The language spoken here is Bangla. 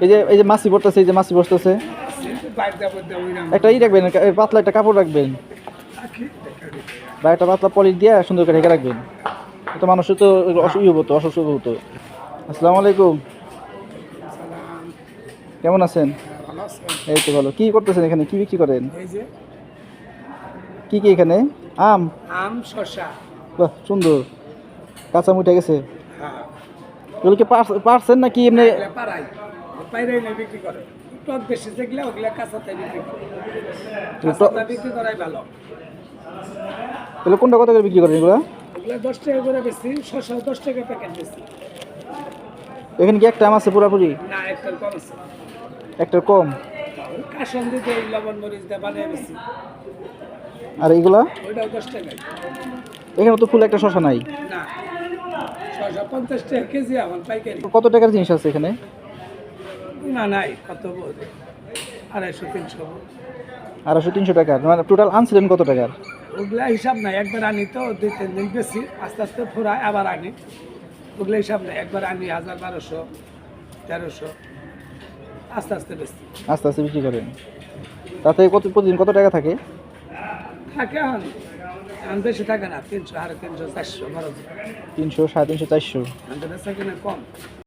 এই যে এই যে মাছি পড়তেছে এই যে মাছি বসতেছে। একটা ই রাখবেন পাতলা একটা কাপড় রাখবেন। বা একটা পাতলা পলিশ দিয়ে সুন্দর করে ঢেকে রাখবেন। তো মানুষের তো অসুবিধা হতো অসুস্থ হতো। আসসালামু আলাইকুম। কেমন আছেন? এই তো ভালো। কি করতেছেন এখানে? কি বিক্রি করেন? কি কি এখানে? আম। আম শসা। বাহ সুন্দর। কাঁচা উঠে গেছে। হ্যাঁ। এগুলো কি পার- পারছেন নাকি এমনি এগুলা পাড়াই পাইরাই না বিক্রি করে। টক বেশি থাকলে ওগুলা কাঁচাতে বিক্রি করে। কাঁচাতে বিক্রি করাই ভালো। তাহলে কোনটা কত করে বিক্রি করেন এগুলো? ওগুলা দশ টাকা করে বেশি শসা দশ টাকা প্যাকেট বেশি এখানে কি একটা আম আছে পুরাপুরি? না একটার কম আছে। একটার কম? কাসন দিতে লবণ মরিচ দিয়ে বানিয়ে বেশি আর এইগুলা? ওইটাও দশ টাকায় এখানে তো ফুল একটা শশা নাই। না ছশো পঞ্চাশ টাকা কেজি আমার পাইকারি। কত টাকার জিনিস আছে এখানে? না নাই কত আড়াইশো তিনশো আড়াইশো তিনশো টাকার? মানে টোটাল আনছিলেন কত টাকার? ওগুলা হিসাব নাই একবার আনি তো দুই তিন দিন বেশি আস্তে আস্তে ফুরায় আবার আনি। ওগুলো হিসাব নাই একবার আনি হাজার বারোশো তেরোশো আস্তে আস্তে বেশি। আস্তে আস্তে বিক্রি করেন। তাতে কত প্রতিদিন কত টাকা থাকে? থাকে এখন বেশি থাকে না তিনশো সাড়ে তিনশো চারশো বারোশো তিনশো সাড়ে তিনশো চারশো। বেচা কিনা কম।